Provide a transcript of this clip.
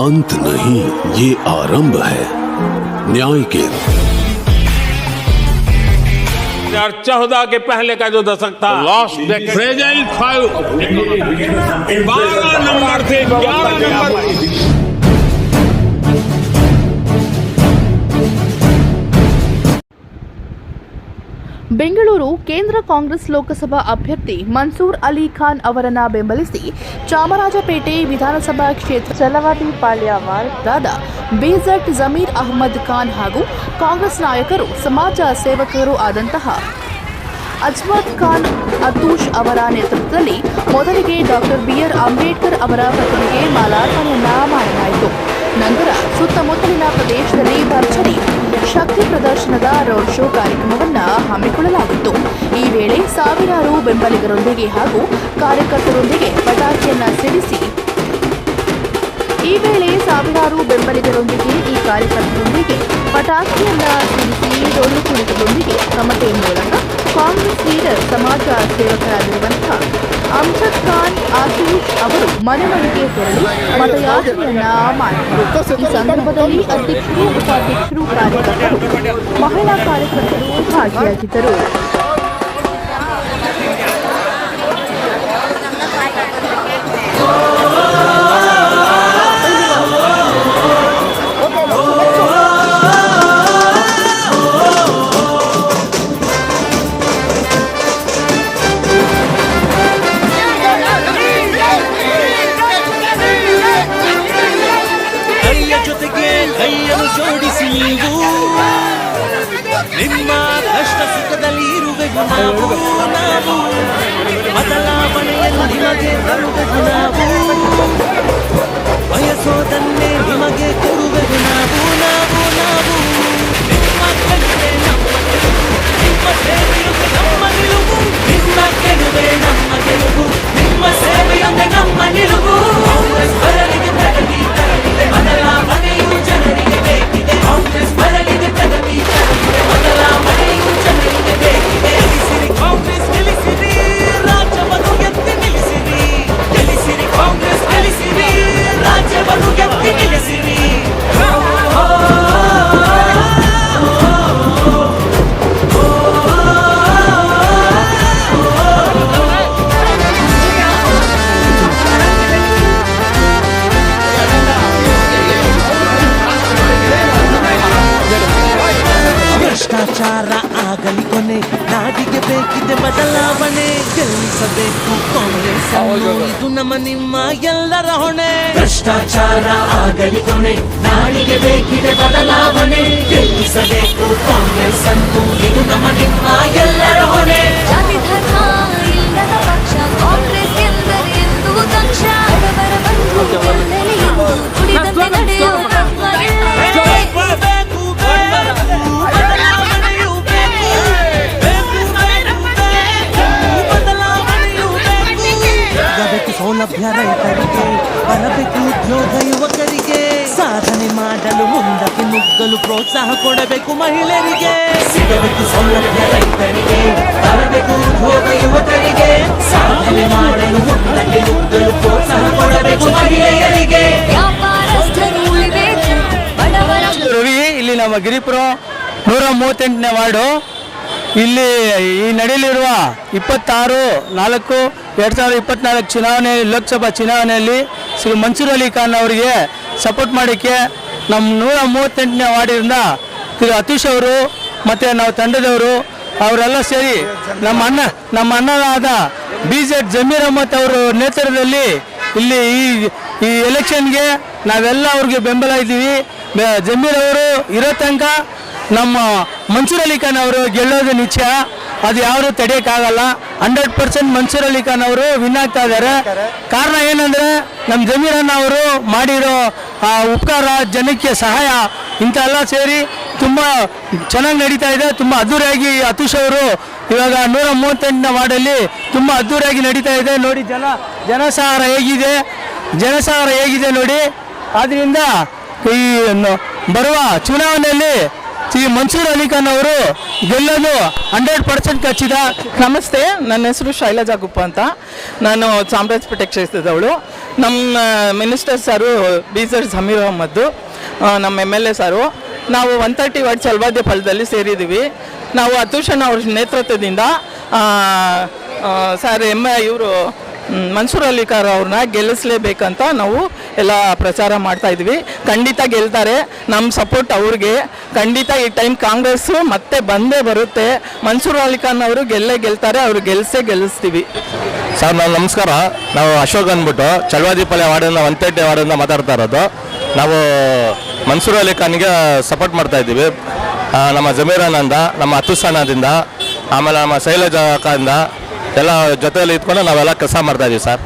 अंत नहीं ये आरंभ है। न्याय के हज़ार चौदह के पहले का जो दशक था। लास्ट प्रेजेंट फाइव बारह नंबर थे ग्यारह नंबर। ಬೆಂಗಳೂರು ಕೇಂದ್ರ ಕಾಂಗ್ರೆಸ್ ಲೋಕಸಭಾ ಅಭ್ಯರ್ಥಿ ಮನ್ಸೂರ್ ಅಲಿ ಖಾನ್ ಅವರನ್ನ ಬೆಂಬಲಿಸಿ ಚಾಮರಾಜಪೇಟೆ ವಿಧಾನಸಭಾ ಕ್ಷೇತ್ರ ಚಲವಾದಿ ಪಾಳ್ಯವಾಡದ ಬಿಜೆಟ್ ಜಮೀರ್ ಅಹಮದ್ ಖಾನ್ ಹಾಗೂ ಕಾಂಗ್ರೆಸ್ ನಾಯಕರು ಸಮಾಜ ಸೇವಕರು ಆದಂತಹ ಅಜ್ಮದ್ ಖಾನ್ ಅತೂಷ್ ಅವರ ನೇತೃತ್ವದಲ್ಲಿ ಮೊದಲಿಗೆ ಡಾಕ್ಟರ್ ಬಿಆರ್ ಅಂಬೇಡ್ಕರ್ ಅವರ ಪ್ರತಿಮೆಗೆ ಮಾಲಾರ್ಪಣೆಯನ್ನ ಮಾಡಲಾಯಿತು. ನಂತರ ಸುತ್ತಮುತ್ತಲಿನ ಪ್ರದೇಶದಲ್ಲಿ ಭರ್ಜರಿ ಶಕ್ತಿ ಪ್ರದರ್ಶನದ ರೋಡ್ ಶೋ ಕಾರ್ಯಕ್ರಮವನ್ನು ಹಮ್ಮಿಕೊಳ್ಳಲಾಗಿತ್ತು. ಈ ವೇಳೆ ಸಾವಿರಾರು ಬೆಂಬಲಿಗರೊಂದಿಗೆ ಹಾಗೂ ಕಾರ್ಯಕರ್ತರೊಂದಿಗೆ ಪಟಾಕಿಯನ್ನು ಸಿಡಿಸಿ ಈ ವೇಳೆ ಸಾವಿರಾರು ಬೆಂಬಲಿಗರೊಂದಿಗೆ ಈ ಕಾರ್ಯಕರ್ತರೊಂದಿಗೆ ಪಟಾಕಿಯನ್ನು ಸಿಡಿಸಿ ಡೊಳ್ಳು ಕುಣಿತದೊಂದಿಗೆ ತಮಟೆ ಮೂಲಕ ಕಾಂಗ್ರೆಸ್ ಲೀಡರ್, ಸಮಾಜ ಸೇವಕರಾಗಿರುವಂತಹ ಅಮ್ಜದ್ ಖಾನ್ ಆಸೀಫ್ ಅವರು ಮನೆ ಮನೆಗೆ ತೆರಳಿ ಮತಯಾಚನೆಯನ್ನ ಮಾಡಿದರು. ಈ ಸಂದರ್ಭದಲ್ಲಿ ಅಧ್ಯಕ್ಷರು, ಉಪಾಧ್ಯಕ್ಷರು, ಕಾರ್ಯಕರ್ತರು, ಮಹಿಳಾ ಕಾರ್ಯಕರ್ತರು ಭಾಗಿಯಾಗಿದ್ದರು. ಕೈಯನ್ನು ಜೋಡಿಸಿ ನೀವು. ನಿಮ್ಮ ಕಷ್ಟ ಸುಖದಲ್ಲಿ ಇರುವೆವು ನಾವು ನಾವು ಬದಲಾವಣೆಯನ್ನು ನಿಮಗೆ ತರುವೆವು ನಾವು. ಬಯಸೋದನ್ನೇ ಆಗಲಿ ಕೊನೆ ನಾಡಿಗೆ ಬೇಕಿದೆ ಬದಲಾವಣೆ. ಗೆಲ್ಲಿಸಬೇಕು ಕಾಂಗ್ರೆಸ್. ಇದು ನಮ್ಮ ನಿಮ್ಮ ಎಲ್ಲರ ಹೊಣೆ. ಭ್ರಷ್ಟಾಚಾರ ಆಗಲಿ ಕೊನೆ ನಾಡಿಗೆ ಬೇಕಿದೆ ಬದಲಾವಣೆ. ಗೆಲ್ಲಿಸಬೇಕು ಕಾಂಗ್ರೆಸ್ ಇದು ನಮ್ಮ ನಿಮ್ಮ ಎಲ್ಲರ ಸೌಲಭ್ಯ ರೈತರಿಗೆ ಬರಬೇಕು ಉದ್ಯೋಗ ಯುವಕರಿಗೆ ಸಾಧನೆ ಮಾಡಲು ಮುಂದಕ್ಕೆ ನುಗ್ಗಲು ಪ್ರೋತ್ಸಾಹ ಕೊಡಬೇಕು ಮಹಿಳೆಯರಿಗೆ. ಸಿಗಬೇಕು ಸೌಲಭ್ಯ ರೈತರಿಗೆ ಬರಬೇಕು ಉದ್ಯೋಗ ಯುವಕರಿಗೆ ಸಾಧನೆ ಮಾಡಲು ಮುಂದಕ್ಕೆ ನುಗ್ಗಲು ಪ್ರೋತ್ಸಾಹ ಕೊಡಬೇಕು ಮಹಿಳೆಯರಿಗೆ. ಇಲ್ಲಿ ನಮ್ಮ ಗಿರಿಪುರ ನೂರ ಮೂವತ್ತೆಂಟನೇ ವಾರ್ಡು. ಇಲ್ಲಿ ಈ ನಡೆಯಲಿರುವ ಇಪ್ಪತ್ತಾರು, ನಾಲ್ಕು, ಎರಡು ಸಾವಿರದ ಇಪ್ಪತ್ನಾಲ್ಕು ಚುನಾವಣೆ, ಲೋಕಸಭಾ ಚುನಾವಣೆಯಲ್ಲಿ ಶ್ರೀ ಮನ್ಸೂರ್ ಅಲಿ ಖಾನ್ ಅವರಿಗೆ ಸಪೋರ್ಟ್ ಮಾಡೋಕ್ಕೆ ನಮ್ಮ ನೂರ ಮೂವತ್ತೆಂಟನೇ ವಾರ್ಡಿನಿಂದ ತಿರು ಅತೀಶ್ ಅವರು ಮತ್ತು ನಾವು ತಂಡದವರು ಅವರೆಲ್ಲ ಸೇರಿ ನಮ್ಮ ಅಣ್ಣ, ನಮ್ಮ ಅಣ್ಣನಾದ ಬಿ ಜೆಡ್ ಜಮೀರ್ ಅಹಮದ್ ಅವರ ನೇತೃತ್ವದಲ್ಲಿ ಇಲ್ಲಿ ಈ ಈ ಎಲೆಕ್ಷನ್ಗೆ ನಾವೆಲ್ಲ ಅವ್ರಿಗೆ ಬೆಂಬಲ ಇದ್ದೀವಿ. ಜಮೀರ್ ಅವರು ಇರೋ ತನಕ ನಮ್ಮ ಮನ್ಸೂರ್ ಅಲಿ ಖಾನ್ ಅವರು ಗೆಲ್ಲೋದು ನಿಶ್ಚಯ. ಅದು ಯಾರು ತಡೆಯೋಕ್ಕಾಗಲ್ಲ. ಹಂಡ್ರೆಡ್ ಪರ್ಸೆಂಟ್ ಮನ್ಸೂರ್ ಅಲಿ ಖಾನ್ ಅವರು ವಿನ್ ಆಗ್ತಾ ಇದ್ದಾರೆ. ಕಾರಣ ಏನಂದ್ರೆ ನಮ್ಮ ಜಮೀರಣ್ಣ ಅವರು ಮಾಡಿರೋ ಉಪಕಾರ, ಜನಕ್ಕೆ ಸಹಾಯ ಇಂಥೆಲ್ಲ ಸೇರಿ ತುಂಬ ಚೆನ್ನಾಗಿ ನಡೀತಾ ಇದೆ. ತುಂಬ ಅದ್ದೂರಿಯಾಗಿ ಅತೀಶ್ ಅವರು ಇವಾಗ ನೂರ ಮೂವತ್ತೆಂಟನೇ ವಾರ್ಡಲ್ಲಿ ತುಂಬ ಅದ್ದೂರಿಯಾಗಿ ನಡೀತಾ ಇದೆ. ನೋಡಿ, ಜನ ಜನಸಾಗರ ಹೇಗಿದೆ. ಜನಸಾಗರ ಹೇಗಿದೆ ನೋಡಿ. ಆದ್ದರಿಂದ ಈ ಬರುವ ಚುನಾವಣೆಯಲ್ಲಿ ಶ್ರೀ ಮನ್ಸೂರ್ ಅಲಿ ಖಾನ್ ಅವರು ಗೆಲ್ಲಲು ಹಂಡ್ರೆಡ್ ಪರ್ಸೆಂಟ್ ಖಚಿತ ನಮಸ್ತೆ, ನನ್ನ ಹೆಸರು ಶೈಲಜಾ ಗುಪ್ಪ ಅಂತ. ನಾನು ಚಾಮರಾಜಪೇಟೆ ಕ್ಷೇತ್ರದವಳು. ನಮ್ಮ ಮಿನಿಸ್ಟರ್ ಸಾರು ಬಿ ಜಮೀರ್ ಅಹಮ್ಮದ್ದು ನಮ್ಮ ಎಂ ಎಲ್ ಎ ಸಾರು. ನಾವು ಒನ್ ತರ್ಟಿ ವಾರ್ಡ್ ಸಲ್ವಾದ್ಯ ಫಲದಲ್ಲಿ ಸೇರಿದ್ದೀವಿ. ನಾವು ಅತುಷನ್ ಅವ್ರ ನೇತೃತ್ವದಿಂದ ಸರ್ ಎಂ ಇವರು ಮನ್ಸೂರ್ ಅಲಿ ಖಾನ್ ಅವ್ರನ್ನ ಗೆಲ್ಲಿಸ್ಲೇಬೇಕಂತ ನಾವು ಎಲ್ಲ ಪ್ರಚಾರ ಮಾಡ್ತಾ ಇದ್ವಿ. ಖಂಡಿತ ಗೆಲ್ತಾರೆ. ನಮ್ಮ ಸಪೋರ್ಟ್ ಅವ್ರಿಗೆ. ಖಂಡಿತ ಈ ಟೈಮ್ ಕಾಂಗ್ರೆಸ್ ಮತ್ತೆ ಬಂದೇ ಬರುತ್ತೆ. ಮನ್ಸೂರ್ ಅಲಿ ಖಾನ್ ಅವರು ಗೆಲ್ಲೇ ಗೆಲ್ತಾರೆ. ಅವ್ರು ಗೆಲ್ಸೇ ಗೆಲ್ಲಿಸ್ತೀವಿ. ಸರ್, ನಾವು ನಮಸ್ಕಾರ. ನಾವು ಅಶೋಕ್ ಅಂದ್ಬಿಟ್ಟು ಚಳವಾದಿಪಾಳ್ಯ ವಾರ್ಡಿಂದ ಒನ್ ತರ್ಟಿ ವಾರ್ಡಿಂದ ಮಾತಾಡ್ತಾ ಇರೋದು. ನಾವು ಮನ್ಸೂರ್ ಅಲಿ ಖಾನ್ಗೆ ಸಪೋರ್ಟ್ ಮಾಡ್ತಾ ಇದ್ದೀವಿ. ನಮ್ಮ ಜಮೀರಾನಂದ ನಮ್ಮ ಅತುಸಾನದಿಂದ ಆಮೇಲೆ ನಮ್ಮ ಶೈಲಜಾ ಅಕ್ಕದಿಂದ ಎಲ್ಲ ಜೊತೆಯಲ್ಲಿ ಇದ್ಕೊಂಡು ನಾವೆಲ್ಲ ಕೆಲಸ ಮಾಡ್ತಾ ಇದೀವಿ ಸರ್.